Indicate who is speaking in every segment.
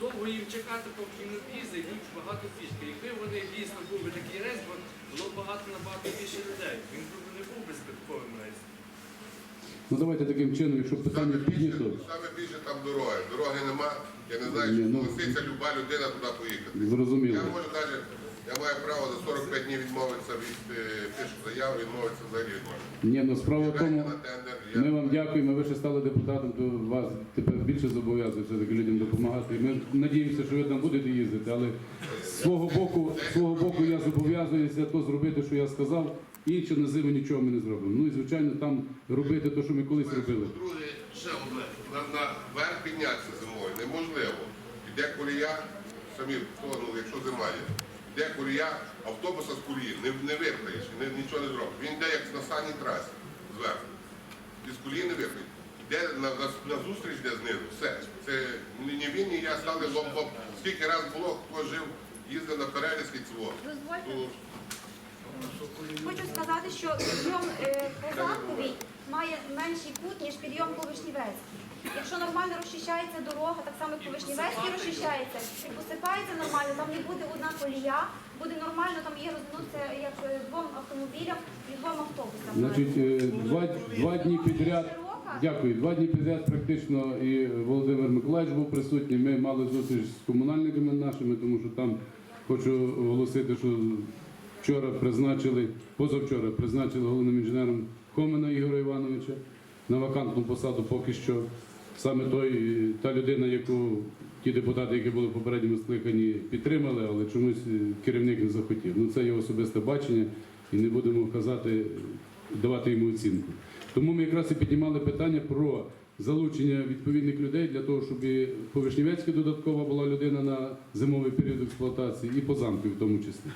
Speaker 1: довго їм чекати, поки не в'їзди, йдуть багато пішки. Якби вони дійсно був би такий рейс, бо було б багато набагато більше людей. Він би не був би збитковим рейсом.
Speaker 2: Ну давайте таким чином, якщо питання піднято,
Speaker 3: саме більше там дороги. Дороги нема. Я не знаю,
Speaker 2: Ні,
Speaker 3: чи
Speaker 2: ну-
Speaker 3: согласиться люба людина туди поїхати.
Speaker 2: зрозуміло.
Speaker 3: Я можу навіть, я маю право за 45 днів відмовитися від е, пишу заяву, відмовитися взагалі від мене.
Speaker 2: Ні, ну справа в тому, ми вам дякуємо, ви ще стали депутатом, то вас тепер більше зобов'язує все-таки людям допомагати. Ми надіємося, що ви там будете їздити, але з свого боку, з свого боку я зобов'язуюся то зробити, що я сказав. Інше на зиму нічого ми не зробимо. Ну і звичайно, там робити те, що ми колись робили.
Speaker 3: Друге, ще одне. На, на піднятися зимою неможливо. Іде колія, самі якщо зима є. Іде колія, автобуса з колії, не, не випаєш, не, нічого не зробиш. Він йде як на саній трасі зверху. Із колії не випаєш. Йде на, на, на зустріч йде знизу. Все. Це ні він, ні я стали лом-лом. Скільки раз було, хто жив, їздив на.
Speaker 4: Дозвольте.
Speaker 3: Ну,
Speaker 4: Хочу сказати, що підйом е, по замковій має менший кут, ніж підйом по Вишнівецькій. Якщо нормально розчищається дорога, так само як Вишнівецькій розчищається, і посипається нормально, там не буде одна колія, буде нормально, там є розвернутися як е, двом автомобілям і двом автобусам.
Speaker 2: Значить, е, два, два дні підряд. Дякую. Два дні підряд практично і Володимир Миколаївич був присутній. Ми мали зустріч з комунальниками нашими, тому що там хочу оголосити, що вчора призначили, позавчора призначили головним інженером Хомина Ігоря Івановича на вакантну посаду поки що. Саме той, та людина, яку ті депутати, які були попередньому скликанні, підтримали, але чомусь е, керівник не захотів. Ну це є особисте бачення, і не будемо казати, давати йому оцінку. Тому ми якраз і піднімали питання про залучення відповідних людей для того, щоб і по Вишнівецькій додаткова була людина на зимовий період експлуатації, і по замку в тому числі.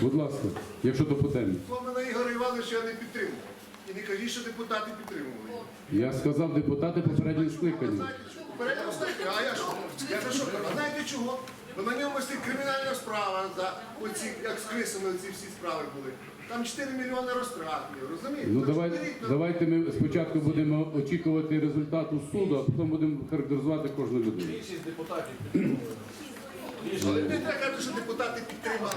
Speaker 2: Будь ласка, якщо то по темі.
Speaker 5: Сломана Ігор Іванович я не підтримував. І не кажіть, що депутати підтримували.
Speaker 2: Я сказав депутати попереднього скликання.
Speaker 5: знаєте чого? Попередньо стаття, а я що? Я за що кажу? А знаєте чого? Бо на ньому стоїть кримінальна справа за оці, як з крисами ці всі справи були. Там 4 мільйони розтратів, розумієте?
Speaker 2: Ну
Speaker 5: беріть
Speaker 2: давайте ми спочатку будемо очікувати результату суду, а потім будемо характеризувати кожну людину.
Speaker 6: Більшість депутатів
Speaker 5: Але не треба казати, що депутати підтримали.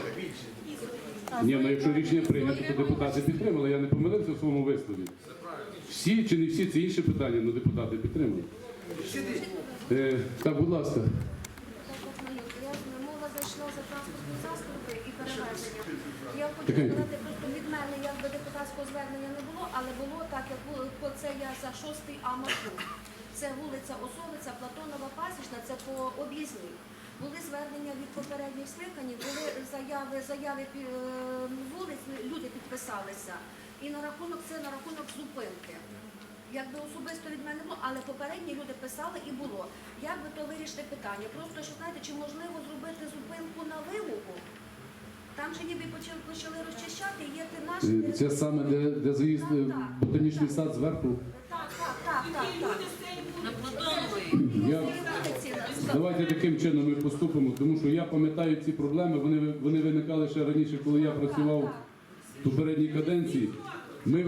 Speaker 2: Ні, ну якщо рішення прийнято, то депутати підтримали. Я не помилився в своєму вислові. Всі чи не всі це інше питання, але депутати підтримали. Е, так, будь ласка.
Speaker 7: Мова зайшла за транспортні засоби і перевезення. Я хочу
Speaker 2: Таке.
Speaker 7: сказати, просто від мене якби депутатського звернення не було, але було так, як було, бо це я за шостий А маршрут. Це вулиця Осовиця, Платонова, Пасічна, це по об'їзній. Були звернення від попередніх скликань, були заяви, заяви е, вулиць, люди підписалися. І на рахунок це на рахунок зупинки. Якби особисто від мене було, але попередні люди писали і було. Як би то вирішити питання? Просто що знаєте, чи можливо зробити зупинку на вимогу? Там же ніби почали, почали розчищати, є ти наш.
Speaker 2: Е, Це саме де, де заїзд е, ботанічний сад зверху.
Speaker 7: Так, так, так, так, так.
Speaker 2: Я,
Speaker 7: Вулиці,
Speaker 2: давайте таким чином ми поступимо, тому що я пам'ятаю ці проблеми. Вони вони виникали ще раніше, коли я працював в попередній каденції. Ми,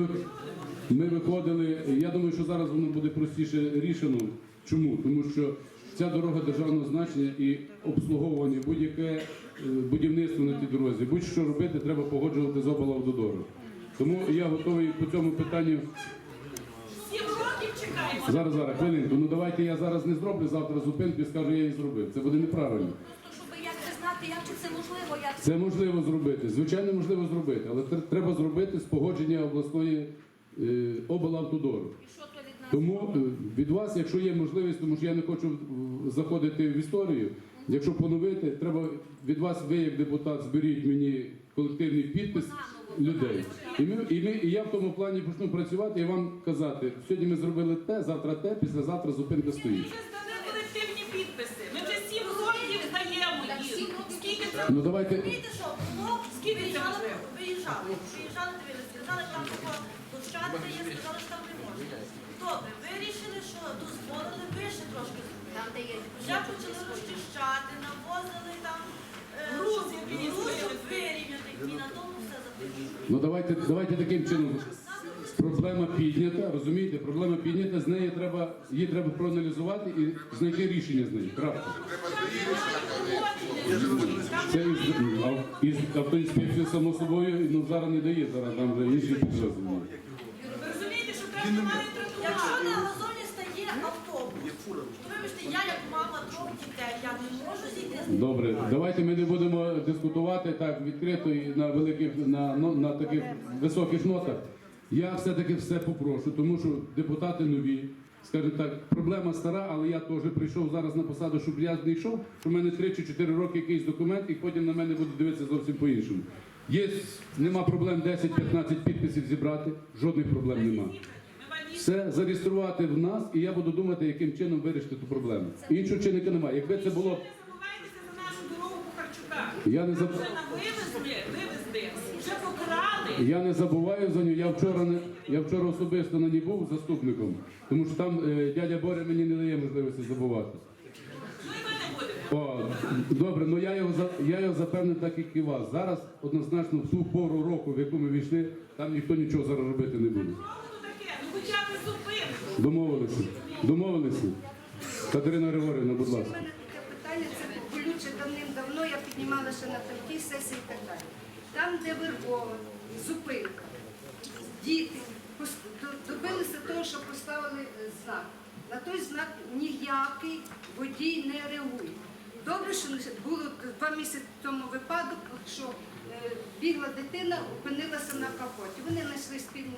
Speaker 2: ми виходили. Я думаю, що зараз воно буде простіше рішено. Чому? Тому що ця дорога державного значення і обслуговування, будь-яке е, будівництво на тій дорозі, будь-що робити, треба погоджувати з облавдодору. Тому я готовий по цьому питанню. Зараз, зараз, хвилинку. Ну давайте я зараз не зроблю завтра зупинку і скажу, я її зробив. Це буде неправильно.
Speaker 7: Просто щоб як це знати, як чи це можливо, як
Speaker 2: Це можливо зробити. Звичайно, можливо зробити, але тр- треба зробити з погодження обласної е, облавтодору.
Speaker 7: і що.
Speaker 2: Тому е, від вас, якщо є можливість, тому що я не хочу заходити в історію. Якщо поновити, треба від вас, ви як депутат, зберіть мені колективний підпис людей. І, ми, і, ми, і я в тому плані почну працювати і вам казати, сьогодні ми зробили те, завтра те, післязавтра зупинка
Speaker 8: Ми
Speaker 2: стоїть.
Speaker 8: колективні підписи. Ми вже сім років здаємо їх. Скільки це?
Speaker 2: Ну давайте.
Speaker 9: Було,
Speaker 8: Скільки
Speaker 9: виїжджали, виїжджали, виїжджали, дивилися, сказали, там площадка є, сказали, що там не можна. Добре, вирішили, що дозволили вище трошки зробити.
Speaker 7: Там, де є
Speaker 9: Вже почали розчищати, навозили там е,
Speaker 8: Грузи вирівняти.
Speaker 9: і на тому все запишуть.
Speaker 2: Ну давайте, давайте таким чином. Проблема піднята, розумієте? Проблема піднята, з неї треба, її треба проаналізувати і знайти рішення з неї. Крапка. Це із, ав- із автоінспекції, само собою, ну зараз не дає, зараз там вже інші підрозділи.
Speaker 8: Що треба має
Speaker 9: Якщо на газоні стає автобус, то вибачте, я як мама трьох дітей, я не можу зійти з
Speaker 2: Добре, давайте ми не будемо дискутувати так відкрито і на великих на, ну, на таких високих нотах. Я все-таки все попрошу, тому що депутати нові, скажімо так, проблема стара, але я теж прийшов зараз на посаду, щоб я не йшов, що в мене 3 чи 4 роки якийсь документ, і потім на мене будуть дивитися зовсім по-іншому. Є, нема проблем 10-15 підписів зібрати, жодних проблем нема. Все зареєструвати в нас, і я буду думати, яким чином вирішити ту проблему. Іншого чинника немає. Якби це було. Я не заб... Я не забуваю за нього. Я вчора не я вчора особисто на ній був заступником, тому що там е, дядя Боря мені не дає можливості забувати.
Speaker 8: Ну.
Speaker 2: О, добре, ну я його за я його запевнив, так як і вас. Зараз однозначно в ту пору року, в яку ми війшли, там ніхто нічого зараз робити не буде.
Speaker 8: Що воно таке? Ну хоча б зупинку.
Speaker 2: Домовилися. Домовилися. Катерина Григорівна, будь
Speaker 6: У
Speaker 2: ласка.
Speaker 6: мене таке питання, це болюче давним-давно, я піднімала ще на третій сесії і так далі. Там, де Вербова, зупинка, діти добилися того, що поставили е, знак. На той знак ніякий водій не реагує. Добре, що було два місяці тому випадок, що е, бігла дитина, опинилася на капоті. Вони знайшли спільну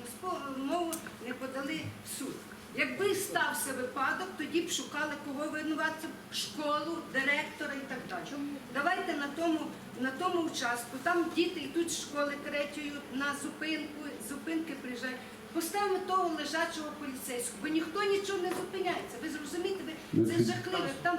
Speaker 6: мову, не подали в суд. Якби стався випадок, тоді б шукали кого винуватця, школу, директора і так далі. Давайте на тому, на тому участку, там діти йдуть з школи третьою на зупинку, зупинки приїжджають. Поставимо того лежачого поліцейського, бо ніхто нічого не зупиняється. Ви зрозумієте, ви це жахливо. Там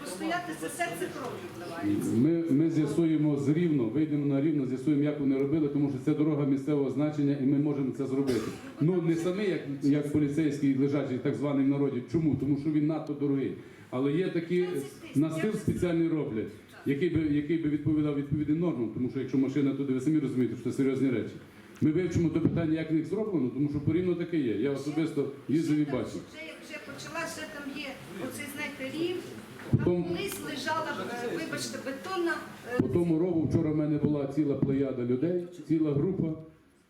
Speaker 6: постояти це серце кров'ю вливається.
Speaker 2: Ми, ми з'ясуємо з рівно, вийдемо на рівно, з'ясуємо, як вони робили, тому що це дорога місцевого значення, і ми можемо це зробити. Ну не самі, як, як поліцейський лежачий так званий в народі. Чому? Тому що він надто дорогий. Але є такі настил спеціальний роблять, який би, який би відповідав відповідним нормам, тому що якщо машина туди, ви самі розумієте, що це серйозні речі. Ми вивчимо то питання, як в них зроблено, тому що порівно таке є. Я особисто їздив і бачив.
Speaker 6: Вже вже почала, ще там є оцей, знаєте, рів. Там колись лежала, е, вибачте, бетонна е,
Speaker 2: По тому рову вчора в мене була ціла плеяда людей, ціла група,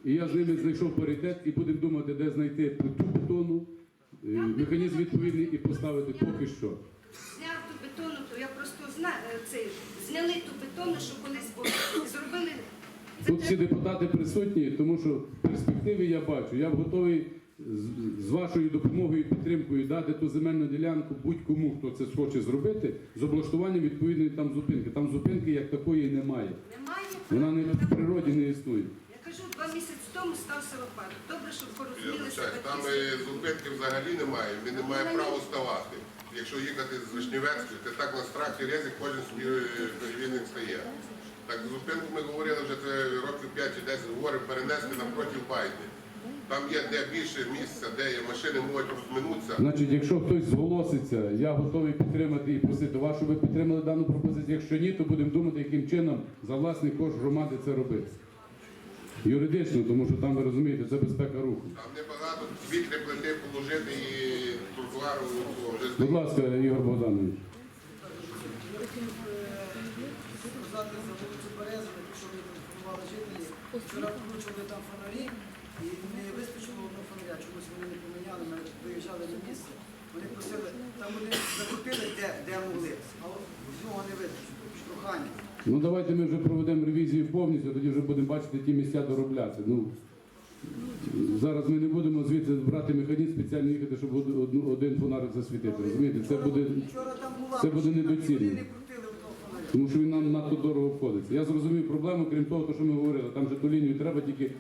Speaker 2: і я з ними знайшов паритет і будемо думати, де знайти плиту бетону, е, механізм відповідний і поставити поки що.
Speaker 6: зняв ту бетону, то я просто знаю цей, зняли ту бетону, що колись було, зробили.
Speaker 2: Тут всі депутати присутні, тому що в перспективі я бачу, я готовий з, вашою допомогою і підтримкою дати ту земельну ділянку будь-кому, хто це хоче зробити, з облаштуванням відповідної там зупинки. Там зупинки як такої немає.
Speaker 6: Немає.
Speaker 2: Вона не в природі не існує.
Speaker 6: Я кажу, два місяці тому стався випадок. Добре, що порозумілися
Speaker 3: там е, зупинки взагалі немає, він не має права ставати. Якщо їхати з Вишневецької, то так на страх і ризик кожен собі е, він стає. Так зупинку ми говорили вже років 5 чи 10 говоримо, перенести напроти байди. Там є де більше місця, де є машини можуть розминутися.
Speaker 2: Значить, якщо хтось зголоситься, я готовий підтримати і просити вас, щоб ви підтримали дану пропозицію. Якщо ні, то будемо думати, яким чином за власний кошт громади це робити. Юридично, тому що там ви розумієте, це безпека руху.
Speaker 3: Там небагато, дві-три плити положити і тротуару вже
Speaker 2: Будь ласка, Ігор Богданович.
Speaker 10: Сказати за вулицю Березову, що мені телефонували жителі. Вчора включили там фонарі і не вистачило одного фонаря. Чомусь вони не поміняли, ми виїжджали на місце. Вони просили, там вони закупили де, де могли, а от нього не вистачило. Штурхання.
Speaker 2: Ну давайте ми вже проведемо ревізію повністю, тоді вже будемо бачити ті місця доробляти. Ну, зараз ми не будемо звідси брати механізм, спеціально їхати, щоб одну- один фонарик засвітити. Розумієте, це буде.
Speaker 10: Вчора там була
Speaker 2: Це буде
Speaker 10: машина, і
Speaker 2: недоцільно.
Speaker 10: Не.
Speaker 2: Тому що він нам надто дорого обходиться. Я зрозумів проблему, крім того, що ми говорили. Там же ту лінію треба тільки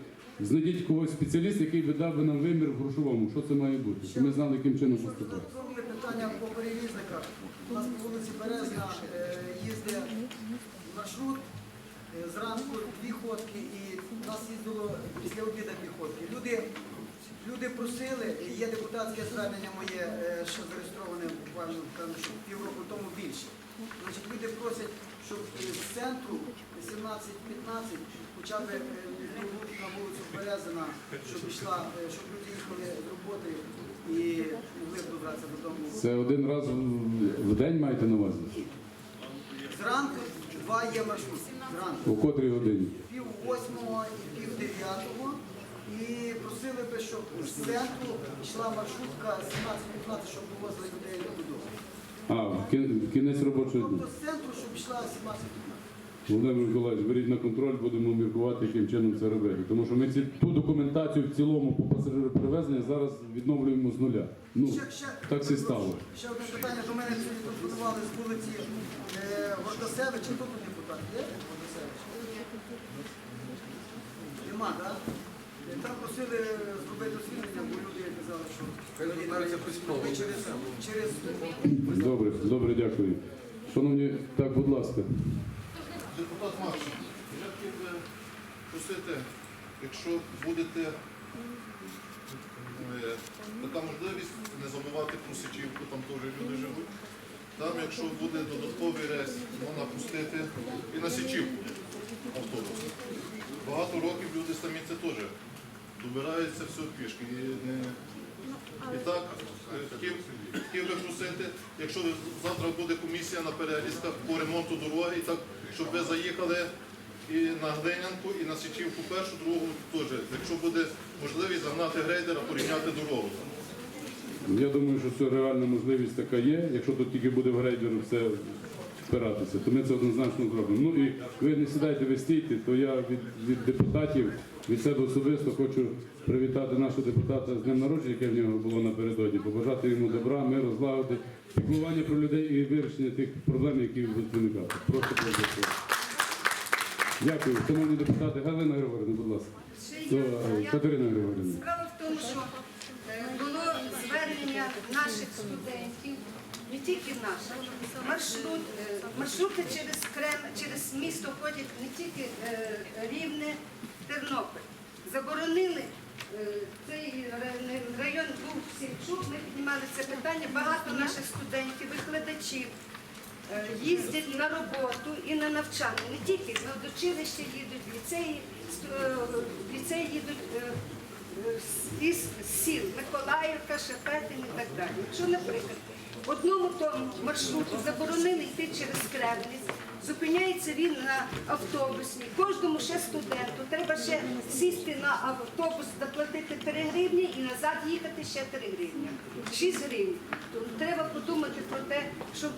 Speaker 2: знайдіть когось спеціаліста, який би дав би нам вимір в грошовому. Що це має бути? Щоб ми знали, яким чином поступати.
Speaker 10: Зробили питання по перевізниках. У нас по вулиці Березна е, їздить маршрут. е, Зранку дві ходки і у нас їздило після обіду дві ходки. Люди, люди просили, є депутатське звернення моє, е, що зареєстроване буквально півроку тому більше. Значить, люди просять, щоб з центру 17-15 хоча б е, на вулицю Березина, щоб йшла, е, щоб люди їхали з роботи і могли б добратися додому.
Speaker 2: Це один раз в- день маєте на увазі?
Speaker 10: Зранку два є маршрути. Зранку.
Speaker 2: У котрій годині?
Speaker 10: Пів восьмого і пів дев'ятого. І просили би, щоб з центру йшла маршрутка 17-15, щоб повозили людей додому.
Speaker 2: А, в кін- в кінець робочого дня.
Speaker 10: Тобто з центру, щоб йшла 17-15.
Speaker 2: Володимир Миколаївич, беріть на контроль, будемо міркувати, яким чином це робити. Тому що ми ці, ту документацію в цілому по пасажироперевезенню зараз відновлюємо з нуля. Ну,
Speaker 10: Ще, ще,
Speaker 2: так все стало.
Speaker 10: ще одне питання. До мене сьогодні телефонували з вулиці е, Гордосевича. Хто тут депутат? Є Гордосевич? Нема, так? Е, Там просили зробити освітлення, бо люди казали, що через, через
Speaker 2: Добре, добре, дякую. Шановні, так, будь ласка.
Speaker 11: Депутат Маршал, я хотів би просити, якщо будете е, така можливість не забувати про Січівку, там теж люди живуть. Там, якщо буде додатковий рейс, можна пустити і на Січівку автобус. Багато років люди самі це теж добираються все пішки. І, не... і так, е, хотів, хотів би просити, якщо завтра буде комісія на переїздах по ремонту дороги, і так, щоб ви заїхали і на Глинянку, і на Січівку першу, другу теж. Якщо буде можливість загнати грейдера, порівняти дорогу.
Speaker 2: Я думаю, що це реальна можливість така є. Якщо тут тільки буде в грейдеру все впиратися, то ми це однозначно зробимо. Ну і ви не сідайте, ви стійте, то я від, від депутатів, від себе особисто хочу привітати нашого депутата з днем народження, яке в нього було напередодні, побажати йому добра, миру, злагоди, піклування про людей і вирішення тих проблем, які будуть виникати. Просто подякую. Дякую. Шановні депутати, Галина Григорівна, будь ласка. То, е, Катерина Григорівна.
Speaker 6: Справа в тому, що е, було звернення наших студентів, не тільки наших, маршрут, е, маршрути через Крем, через місто ходять не тільки е, Рівне, Тернопіль. Заборонили е, цей район був Сільчук, ми піднімали це питання. Багато наших студентів, викладачів їздять на роботу і на навчання. Не тільки на училище їдуть, в ліцеї, ліцеї їдуть із сіл Миколаївка, Шепетин і так далі. Якщо, наприклад, одному тому маршруту заборонили йти через Кремлівськ, зупиняється він на автобусі, кожному ще студенту треба ще сісти на автобус, заплатити 3 гривні і назад їхати ще 3 гривні. 6 гривень. То треба подумати про те, щоб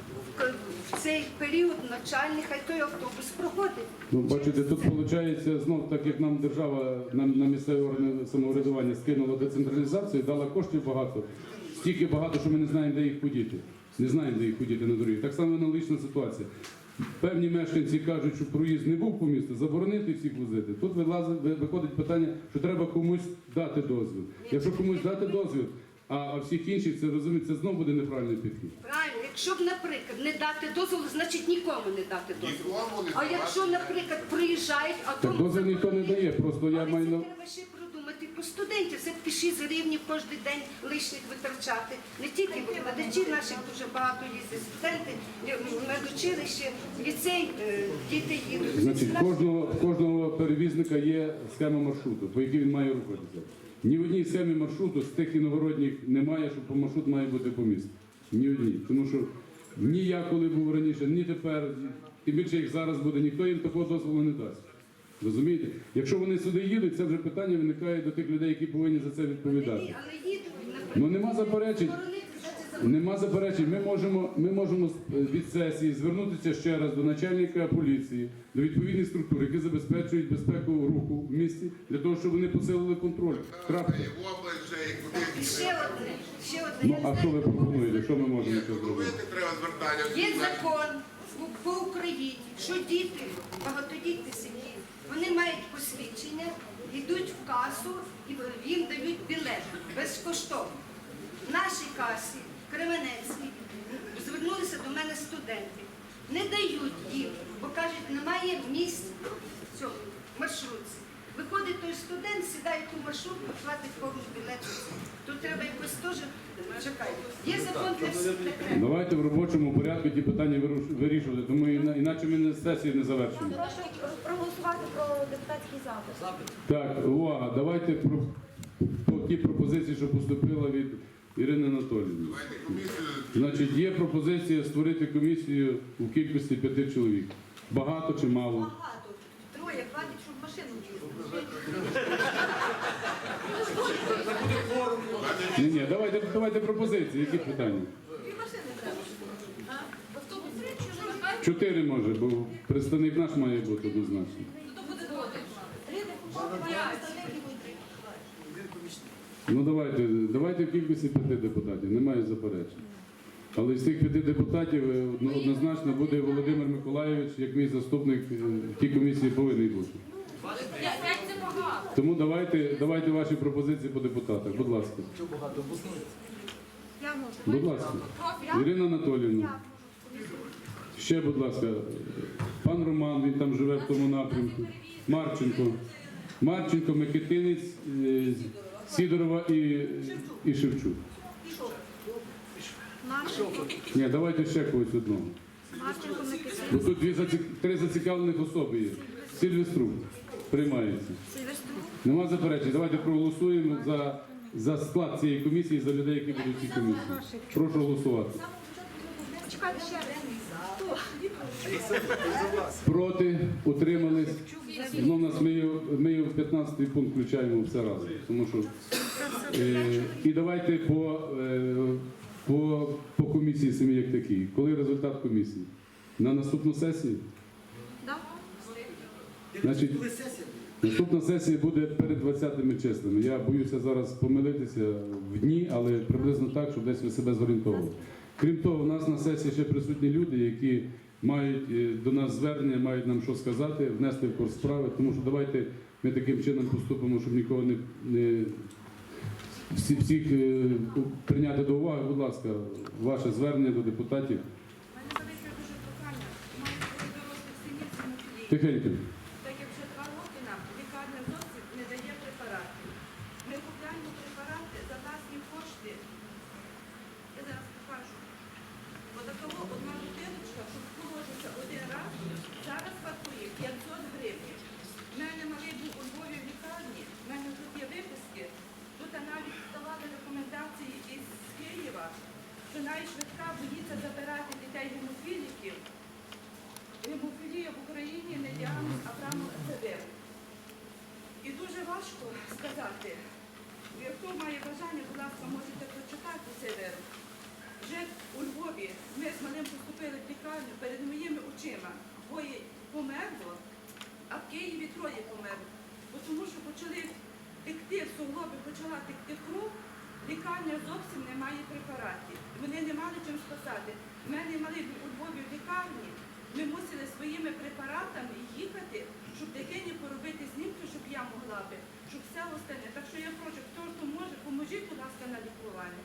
Speaker 6: в цей період навчальний хай той автобус проходить.
Speaker 2: Ну, бачите, тут виходить знов так, як нам держава на місцеві органи самоврядування скинула децентралізацію, дала коштів багато, стільки багато, що ми не знаємо, де їх подіти. Не знаємо, де їх подіти на дорогі. Так само аналогічна ситуація. Певні мешканці кажуть, що проїзд не був по місту, заборонити всіх возити. Тут виходить питання, що треба комусь дати дозвіл. Якщо комусь дати дозвіл, а, всіх інших це розуміють, це знову буде неправильний підхід.
Speaker 6: Правильно, якщо б, наприклад, не дати дозволу, значить нікому не дати дозволу.
Speaker 3: Нікому не
Speaker 6: А якщо, наприклад, приїжджають, а
Speaker 2: Так
Speaker 6: тому
Speaker 2: дозвіл ніхто не дає, просто я
Speaker 6: Але
Speaker 2: маю
Speaker 6: це
Speaker 2: на
Speaker 6: треба ще продумати про студентів. Все-таки 6 гривень кожен день лишніх витрачати. Не тільки викладачі наші дуже багато їздять, студенти, медучилище, ліцей, е, діти їдуть.
Speaker 2: Значить, кожного, кожного перевізника є схема маршруту, по якій він має рухатися. Ні в одній схемі маршруту з тих іногородніх немає, що маршрут має бути по місту. Ні одній. Тому що ні я коли був раніше, ні тепер, і більше їх зараз буде, ніхто їм такого дозволу не дасть. Розумієте? Якщо вони сюди їдуть, це вже питання виникає до тих людей, які повинні за це відповідати.
Speaker 6: Але їдуть.
Speaker 2: Ну нема заперечень. Нема заперечень. Ми можемо, ми можемо від сесії звернутися ще раз до начальника поліції, до відповідних структур, які забезпечують безпеку руху в місті, для того, щоб вони посилили контроль. Крапка.
Speaker 6: Ще одне, ще одне.
Speaker 2: Ну а що ви пропонуєте? Що ми можемо ще зробити?
Speaker 6: Є закон по Україні, що діти, багатодітні сім'ї, вони мають посвідчення, йдуть в касу і їм дають білет безкоштовно. В нашій касі, Кременецькій, звернулися до мене студенти. Не дають їм, бо кажуть, немає місць в цьому маршрутці. Виходить той студент, сідає ту маршрутку, платить повну білет. Тут треба якось теж
Speaker 8: Чекайте. Є закон для всіх не треба.
Speaker 2: Давайте в робочому порядку ті питання вирішувати, тому іна- іначе ми сесії не завершимо.
Speaker 4: Прошу проголосувати про депутатський запит.
Speaker 2: Так, увага, давайте про, про ті пропозиції, що поступила від Ірини Анатоліївни. Значить, є пропозиція створити комісію у кількості п'яти чоловік. Багато чи мало?
Speaker 7: Багато. Троє, хватить, щоб машину в'їздити.
Speaker 2: Ні, ні, давайте, давайте пропозиції, які питання? Чотири може, бо представник наш має бути однозначно.
Speaker 7: то буде.
Speaker 2: Ну давайте, давайте в кількості п'яти депутатів, немає заперечень. Але з тих п'яти депутатів е, однозначно буде Володимир Миколайович, як мій заступник е, в тій комісії повинен бути. Тому давайте, давайте ваші пропозиції по депутатах, будь ласка. Будь ласка. Ірина Анатоліївна. Ще, будь ласка, пан Роман, він там живе в тому напрямку. Марченко. Марченко, Микитинець, Сідорова і, і Шевчук. Ні, давайте ще когось одного. Бо тут дві заці- три зацікавлених особи є. Сильвеструк приймається. Нема заперечень. Давайте проголосуємо за, за склад цієї комісії, за людей, які будуть в цій комісії. Прошу голосувати.
Speaker 4: Чекайте ще.
Speaker 2: Проти, утримались. Ну, нас ми, його- ми його в 15-й пункт включаємо все разом. Тому що, е, і давайте по, е, по, по комісії самі як такій. Коли результат комісії? На наступну сесію? Значить, наступна сесія буде перед 20 числами. Я боюся зараз помилитися в дні, але приблизно так, щоб десь ви себе зорієнтовували. Крім того, у нас на сесії ще присутні люди, які мають е, до нас звернення, мають нам що сказати, внести в курс справи. Тому що давайте ми таким чином поступимо, щоб нікого не, не всі, всіх е, прийняти до уваги. Будь ласка, ваше звернення до депутатів.
Speaker 8: Мене велике дуже прохання. Має бути дорослих синів гемофілії.
Speaker 2: Тихенько.
Speaker 8: Так як вже два роки нам лікарня зовсім не дає препаратів. Ми купляємо препарати за власні кошти. Я зараз покажу. Отакого одна бутилочка, щоб положиться один раз, зараз вартує 500 гривень. У мене малий був у Львові в лікарні, в мене тут є виписки. Тут навіть ставали рекомендації із Києва, що навіть швидка боїться забирати дітей гемофіліків. Гемофілія в Україні не діагноз, а прямо СВ. І дуже важко сказати. Хто має бажання, будь ласка, можете прочитати цей вирок. Вже у Львові ми з малим поступили в лікарню перед моїми очима. Двоє померло, а в Києві троє померло. Бо Тому що почали текти суглоби, почала текти кров, лікарня зовсім не має препаратів. Вони не мали чим спасати. У мене малий був у Львові в лікарні. Ми мусили своїми препаратами їхати, щоб дитині поробити знімки, щоб я могла би, щоб все остальне. Так що я прошу, хто може, поможіть, будь ласка, на лікування.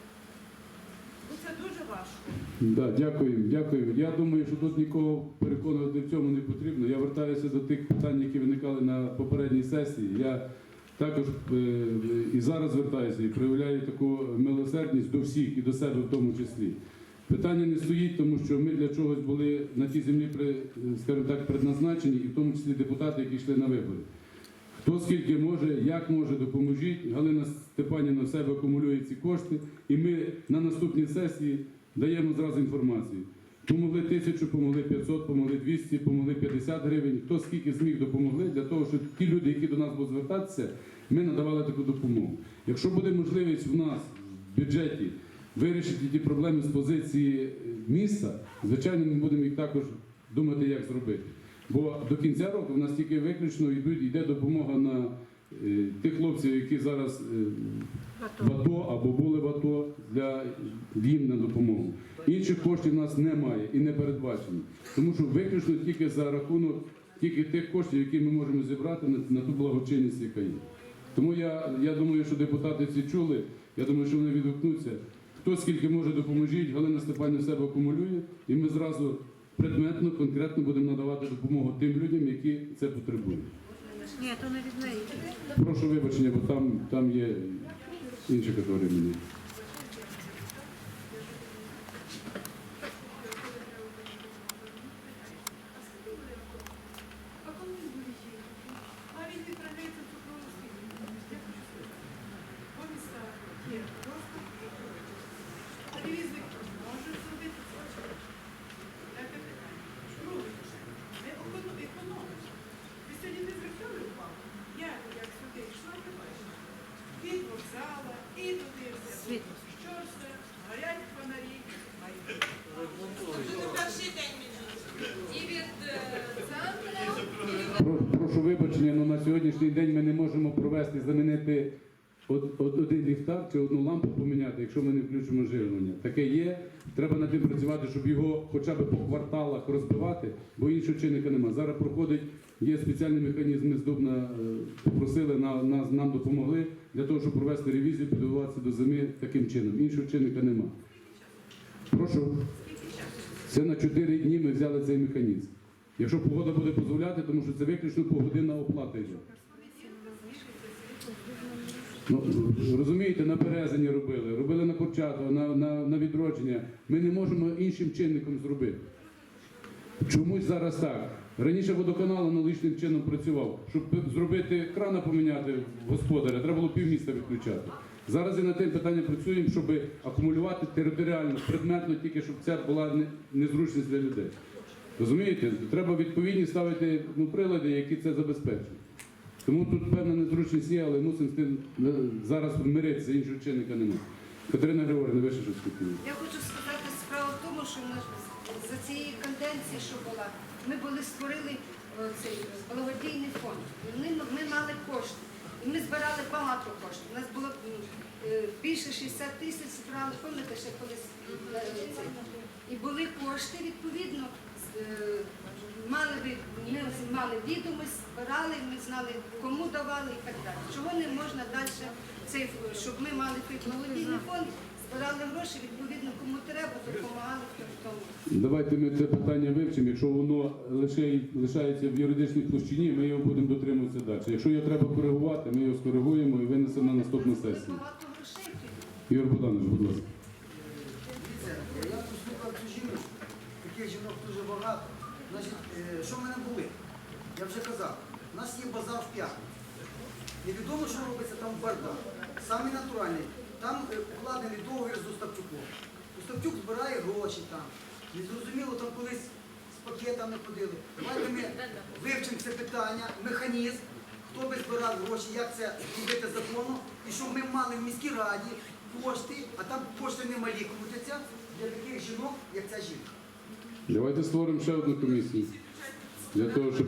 Speaker 8: Це дуже важко.
Speaker 2: Да, дякую, дякую. Я думаю, що тут нікого переконувати в цьому не потрібно. Я вертаюся до тих питань, які виникали на попередній сесії. Я також е, і зараз звертаюся і проявляю таку милосердність до всіх і до себе в тому числі. Питання не стоїть, тому що ми для чогось були на тій землі, скажімо так, предназначені, і в тому числі депутати, які йшли на вибори. Хто скільки може, як може, допоможіть. Галина Степанівна в себе акумулює ці кошти, і ми на наступній сесії даємо зразу інформацію. Помогли тисячу, помогли 500, помогли 200, помогли 50 гривень. Хто скільки зміг допомогли для того, щоб ті люди, які до нас будуть звертатися, ми надавали таку допомогу. Якщо буде можливість в нас в бюджеті вирішити ті проблеми з позиції міста, звичайно, ми будемо їх також думати, як зробити. Бо до кінця року в нас тільки виключно йдуть, йде допомога на е, тих хлопців, які зараз е, в АТО або були в АТО для їм на допомогу. Інших коштів у нас немає і не передбачено. Тому що виключно тільки за рахунок тільки тих коштів, які ми можемо зібрати на, на ту благочинність, яка є. Тому я, я думаю, що депутати ці чули, я думаю, що вони відгукнуться. Хто скільки може допоможіть, Галина Степанівна в себе акумулює, і ми зразу предметно, конкретно будемо надавати допомогу тим людям, які це потребують.
Speaker 4: Ні, то не від неї.
Speaker 2: Прошу вибачення, бо там, там є інші категорії людей. на сьогоднішній день ми не можемо провести, замінити од- од- один ліхтар чи одну лампу поміняти, якщо ми не включимо живлення. Таке є. Треба над тим працювати, щоб його хоча б по кварталах розбивати, бо іншого чинника немає. Зараз проходить, є спеціальний механізм з Дубна, е, попросили на, нас, нам допомогли для того, щоб провести ревізію, підготуватися до зими таким чином. Іншого чинника немає. Прошу. Це на 4 дні ми взяли цей механізм. Якщо погода буде дозволяти, тому що це виключно погодинна оплата йде. Ну, розумієте, на березені робили, робили на Курчатова, на, на, на відродження. Ми не можемо іншим чинником зробити. Чомусь зараз так. Раніше водоканал аналогічним чином працював. Щоб зробити крана поміняти господаря, треба було півміста відключати. Зараз і над тим питанням працюємо, щоб акумулювати територіально, предметно, тільки щоб це була незручність для людей. Розумієте? Треба відповідні ставити ну, прилади, які це забезпечують. Тому тут певна незручність є, але мусимо з тим е, зараз миритися, іншого чинника немає. Катерина Григорівна, ви ще щось хотіли?
Speaker 6: Я хочу сказати, справа в тому, що ми за цієї канденції, що була, ми були створили е, цей благодійний фонд. Ми, ми мали кошти. І ми збирали багато коштів. У нас було е, більше 60 тисяч збирали, пам'ятаєте, ще колись е. І були кошти, відповідно, е, мали ви ми мали відомість, збирали, ми знали, кому давали і так далі. Чого не можна далі цей, щоб ми мали той благодійний фонд, збирали гроші, відповідно, кому треба, допомагали в тому.
Speaker 2: Давайте ми це питання вивчимо. Якщо воно лише лишається в юридичній площині, ми його будемо дотримуватися далі. Якщо його треба коригувати, ми його скоригуємо і винесемо на наступну сесію.
Speaker 6: Багато грошей.
Speaker 2: Ігор Богданович, будь ласка.
Speaker 10: Я послухав цю жіночку, таких жінок дуже багато. Значить, е, що в мене були? Я вже казав, у нас є базар в п'ятницю. Невідомо, що робиться там бардак. Саме натуральний. Там е, укладений договір з Остапчуком. Остапчук збирає гроші там. Незрозуміло, там колись з пакетами ходили. Давайте ми вивчимо це питання, механізм, хто би збирав гроші, як це робити законно, і щоб ми мали в міській раді кошти, а там кошти немалі крутяться для таких жінок, як ця жінка.
Speaker 2: Давайте створимо ще одну комісію для того, щоб